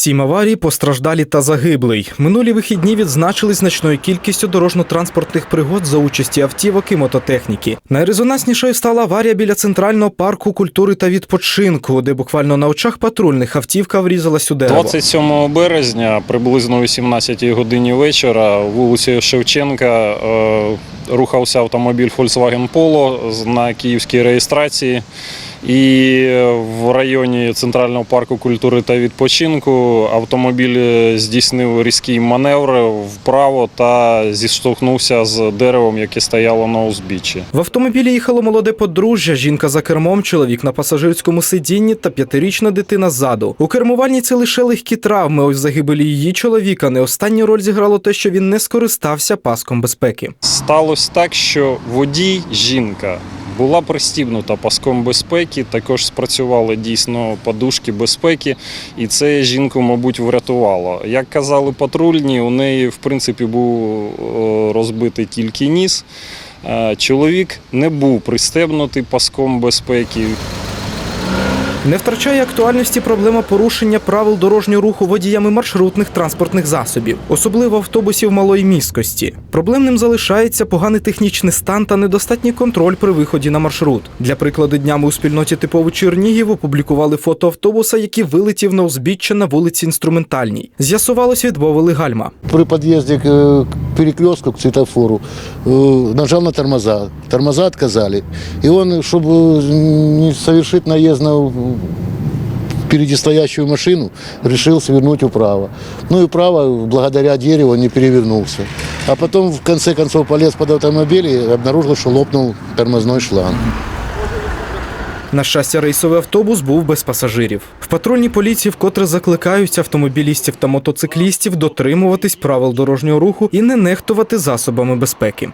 Сім аварій, постраждалі та загиблий. Минулі вихідні відзначились значною кількістю дорожньо-транспортних пригод за участі автівок і мототехніки. Найрезонанснішою стала аварія біля центрального парку культури та відпочинку, де буквально на очах патрульних автівка врізалась у дерево. 27 березня, приблизно о 18 годині вечора, вулицею Шевченка е, рухався автомобіль Volkswagen Polo на київській реєстрації. І в районі Центрального парку культури та відпочинку автомобіль здійснив різкий маневр вправо та зіштовхнувся з деревом, яке стояло на узбіччі. В автомобілі їхало молоде подружжя, жінка за кермом, чоловік на пасажирському сидінні та п'ятирічна дитина ззаду. У кермувальниці лише легкі травми. Ось загибелі її чоловіка не останню роль зіграло те, що він не скористався паском безпеки. Сталося так, що водій, жінка, була пристібнута паском безпеки, також спрацювали дійсно подушки безпеки, і це жінку, мабуть, врятувало. Як казали патрульні, у неї в принципі був е, розбитий тільки ніс. Е, Чоловік не був пристебнутий паском безпеки. Не втрачає актуальності проблема порушення правил дорожнього руху водіями маршрутних транспортних засобів, особливо автобусів малої міськості. Проблемним залишається поганий технічний стан та недостатній контроль при виході на маршрут. Для прикладу, днями у спільноті типову Чернігів опублікували фото автобуса, який вилетів на узбіччя на вулиці Інструментальній. З'ясувалось, відмовили гальма. При к перекрестку, к светофору, э, нажал на тормоза. Тормоза отказали. И он, чтобы не совершить наезд на впереди стоящую машину, решил свернуть вправо. Ну и вправо, благодаря дереву, не перевернулся. А потом, в конце концов, полез под автомобиль и обнаружил, что лопнул тормозной шланг. На щастя, рейсовий автобус був без пасажирів. В патрульній поліції вкотре закликають автомобілістів та мотоциклістів дотримуватись правил дорожнього руху і не нехтувати засобами безпеки.